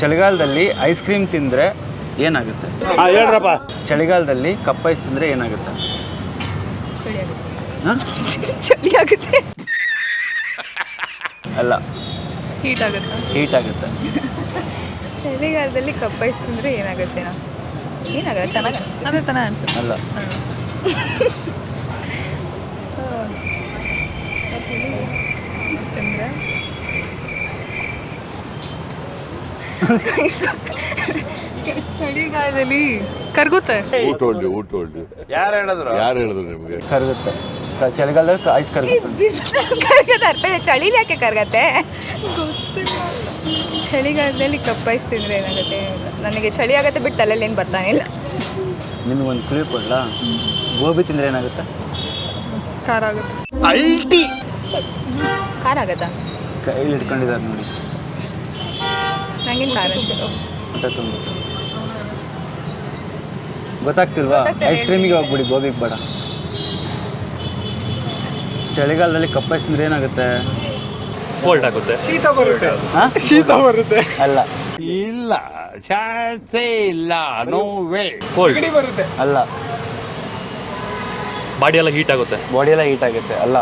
ಚಳಿಗಾಲದಲ್ಲಿ ice cream ತಿಂದರೆ ಏನಾಗುತ್ತೆ? ಹೇಳ್ರಪ್ಪ. ಚಳಿಗಾಲದಲ್ಲಿ ಕಪ್ ಐಸ್ ತಿಂದರೆ ಏನಾಗುತ್ತೆ? ಚಳಿ ಆಗುತ್ತೆ. ಹಾಂ? ಚಳಿ ಆಗುತ್ತೆ. ಅಲ್ಲ. ಹೀಟ್ ಆಗುತ್ತೆ? ಹೀಟ್ ಆಗುತ್ತೆ. ಚಳಿಗಾಲದಲ್ಲಿ ಕಬ್ಬೈಸ್ ತಿಂದರೆ ಏನಾಗುತ್ತೇನೋ ಏನಾಗಲ್ಲ ಚೆನ್ನಾಗಿ ಅದೇ ತಾನೇ ಅನ್ಸುತ್ತೆ. ಅಲ್ಲ. ತಿಂದರೆ? ಚಳಿಗಾಲದಲ್ಲಿ ಕರ್ಗುತ್ತೆ. ಊಟ ಹೊಳ್ಳಿ ಊಟ ಹೊಳ್ಳಿ ಯಾರು ಹೇಳಿದ್ರು? ಯಾರು ಹೇಳಿದ್ರು ನಿಮಗೆ? ಕರಗುತ್ತೆ. ಚಳಿಗಾಲದಲ್ಲಿ ಐಸ್ ಕರಗುತ್ತೆ. ಕರ್ಗತ್ತೆ ಅರ್ಥ ಇದೆ. ಚಳಿಲಿ ಯಾಕೆ ಕರ್ಗತ್ತೆ? ಚಳಿಗಾಲದಲ್ಲಿ ಕಪ್ಪೈಸ್ ತಿಂದ್ರೆ ಏನಾಗುತ್ತೆ? ನನಗೆ ಚಳಿ ಆಗುತ್ತೆ ಬಿಟ್ಟು ತಲೆಯಲ್ಲಿ ಏನು ಬರ್ತಾನೆ ಇಲ್ಲ. ನಿಮಗೊಂದು ಕ್ಲೂ ಕೊಡ್ಲಾ? ಗೋಬಿ ತಿಂದ್ರೆ ಏನಾಗುತ್ತೆ? ಖಾರ ಆಗುತ್ತೆ. ಅಲ್ಟಿ. ಖಾರ ಆಗತ್ತಾ? ಕೈಲಿ ಇಟ್ಕೊಂಡಿದ್ದಾರೆ ನೋಡಿ. ನಂಗೇನು ಹೊಟ್ಟೆ ತುಂಬಿಟ್ಟು ಗೊತ್ತಾಗ್ತಿಲ್ವಾ? ಐಸ್ ಕ್ರೀಮಿಗೆ ಹೋಗ್ಬಿಡಿ ಗೋಬಿಗೆ ಬೇಡ. ಚಳಿಗಾಲದಲ್ಲಿ ಕಪ್ಪ ಐಸ್ ತಿಂದ್ರೆ ಏನಾಗುತ್ತೆ? ಕೋಲ್ಡ್ ಆಗುತ್ತೆ. ಶೀತ ಬರುತ್ತೆ. ಹಾಂ? ಶೀತ ಬರುತ್ತೆ. ಅಲ್ಲ. ಇಲ್ಲ ಚಾನ್ಸೇ ಇಲ್ಲ ನೋ ವೇ ಕೋಲ್ಡ್ ನೆಗಡಿ ಬರುತ್ತೆ. ಅಲ್ಲ. ಬಾಡಿ ಎಲ್ಲ ಹೀಟ್ ಆಗುತ್ತೆ. ಬಾಡಿ ಎಲ್ಲ ಹೀಟ್ ಆಗುತ್ತೆ. ಅಲ್ಲ.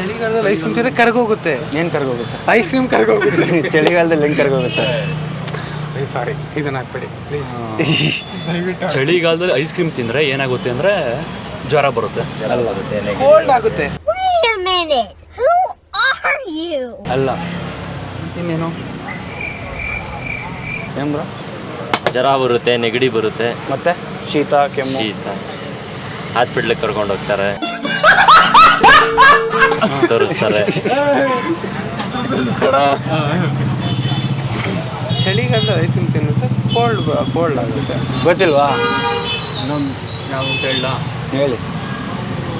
ಚಳಿಗಾಲದಲ್ಲಿ ಐಸ್ ಕ್ರೀಮ್ ತಿಂದ್ರೆ ಕರ್ಗೋಗುತ್ತೆ. ಏನು ಕರ್ಗೋಗುತ್ತೆ? Ice cream ಕರ್ಗೋಗುತ್ತೆ. ಚಳಿಗಾಲದಲ್ಲಿ ಹೆಂಗೆ ಕರ್ಗೋಗುತ್ತೆ? ಸಾರಿ ಇದನ್ನ ಹಾಕ್ಬೇಡಿ ಪ್ಲೀಸ್ ಚಳಿಗಾಲದಲ್ಲಿ ಐಸ್ ಕ್ರೀಮ್ ತಿಂದರೆ ಏನಾಗುತ್ತೆ ಅಂದರೆ ಜ್ವರ ಬರುತ್ತೆ. ಕೋಲ್ಡ್ ಆಗುತ್ತೆ? ಅಲ್ಲ. ಇನ್ನೇನು? ಏನ್ ಬ್ರೋ ಜ್ವರ ಬರುತ್ತೆ ನೆಗಡಿ ಬರುತ್ತೆ. ಮತ್ತೆ? ಶೀತ ಕೆಮ್ಮು? ಶೀತ. ಹಾಸ್ಪಿಟ್ಲಿಗೆ ಕರ್ಕೊಂಡು ಹೋಗ್ತಾರೆ. ತೋರಿಸ್ತಾರೆ. ಚಳಿಗಾಲದಲ್ಲಿ ಐಸ್ ಕ್ರೀಮ್ ತಿನ್ನುತ್ತೆ ಕೋಲ್ಡ್ ಕೋಲ್ಡ್ ಆಗುತ್ತೆ. ಗೊತ್ತಿಲ್ವಾ? ಇನ್ನೊಂದು ನಾವು ಹೇಳ ಹೇಳಿ.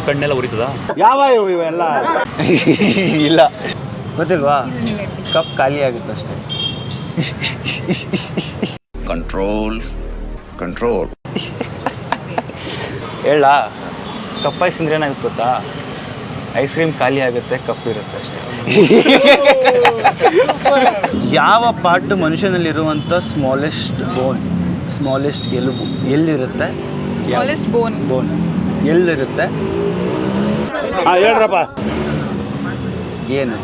ಕಣ್ಣೆಲ್ಲ ಉರಿತದ? ಯಾವ ಇವು ಇವೆಲ್ಲ? ಇಲ್ಲ. ಗೊತ್ತಿಲ್ವಾ? ಕಪ್ ಖಾಲಿ ಆಗುತ್ತೆ ಅಷ್ಟೇ. ಕಂಟ್ರೋಲ್ ಕಂಟ್ರೋಲ್ ಹೇಳ ಕಪ್ ಐಸ್ ಅಂದ್ರೆ ಏನಾಗುತ್ತೆ ಗೊತ್ತಾ? ಐಸ್ ಕ್ರೀಮ್ ಖಾಲಿ ಆಗುತ್ತೆ ಕಪ್ ಇರುತ್ತೆ ಅಷ್ಟೇ. ಯಾವ ಪಾರ್ಟ್ ಮನುಷ್ಯನಲ್ಲಿರುವಂಥ ಸ್ಮಾಲೆಸ್ಟ್ ಬೋನ್ ಸ್ಮಾಲೆಸ್ಟ್ ಎಲುಬು ಎಲ್ಲಿರುತ್ತೆ? ಸ್ಮಾಲೆಸ್ಟ್ ಬೋನ್ ಬೋನ್ ಎಲ್ಲಿರುತ್ತೆ? ಹೇಳ್ರಪ್ಪ. ಏನು?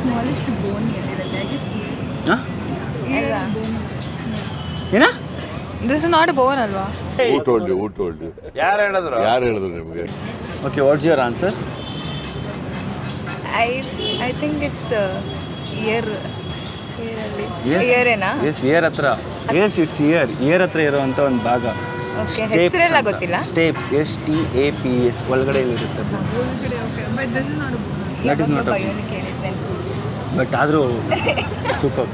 ಸ್ಮಾಲೆಸ್ಟ್ ಬೋನ್ ಎಲ್ಲಿರುತ್ತೆ? ಹಾಂ? ಏನ? ದಿಸ್ ಇಸ್ ನಾಟ್ ಬೋನ್ ಅಲ್ವಾ? ಊಟ ಯಾರು ಹೇಳಿದ್ರು? ಯಾರು ಹೇಳಿದ್ರು ನಿಮಗೆ? Okay what's your answer I I think it's ear ಇಯರೇನಾ yes ear ಹತ್ರ. ಎಸ್ ಇಟ್ಸ್ ಇಯರ್ ಇಯರ್ ಹತ್ರ ಇರುವಂಥ ಒಂದು ಭಾಗ. Okay, ಹೆಸ್ರೆಲ್ಲ ಗೊತ್ತಿಲ್ಲ. Stapes S T A P S ಒಳಗಡೆ ಇರುತ್ತೆ ದಟ್ ಇಸ್ ನಾಟ್ ಬಟ್ ಆದರೂ ಸೂಪರ್